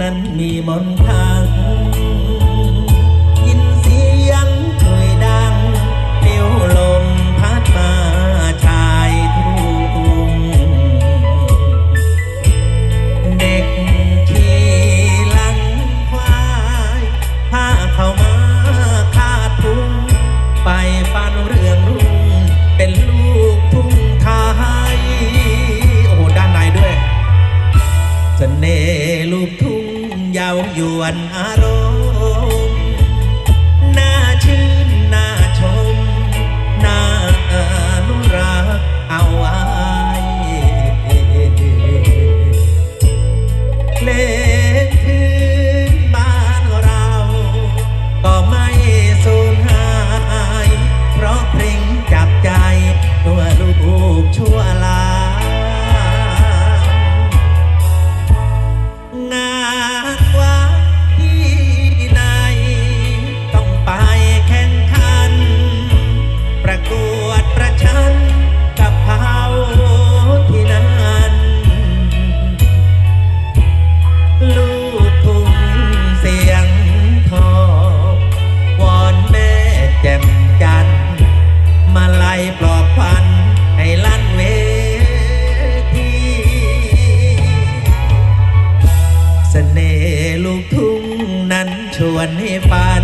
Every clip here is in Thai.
นั้นมีมนทาง วนอารมณ์ สน่ห์ลูกทุ่งนั้นชวนให้ฝัน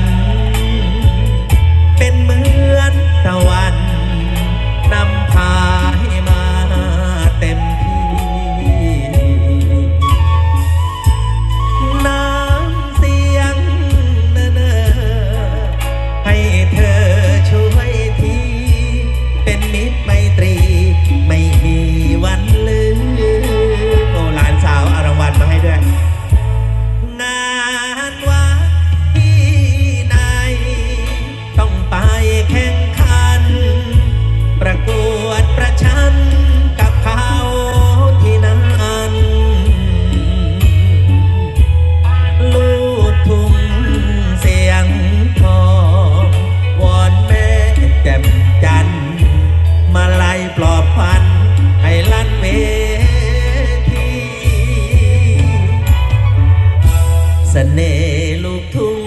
สน่ห์ลูกทุ่ง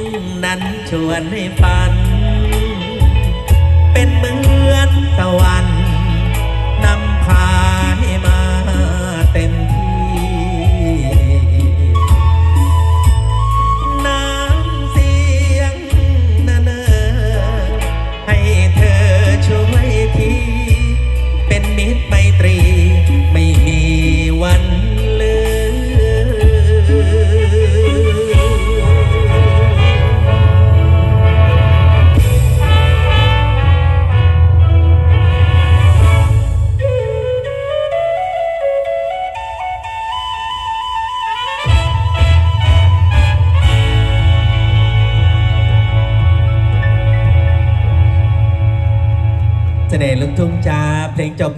นั้นชวนให้ฝัน เป็นเหมือนตะวัน เสน่ห์ลุกทุ่งจ้าเพลงจบ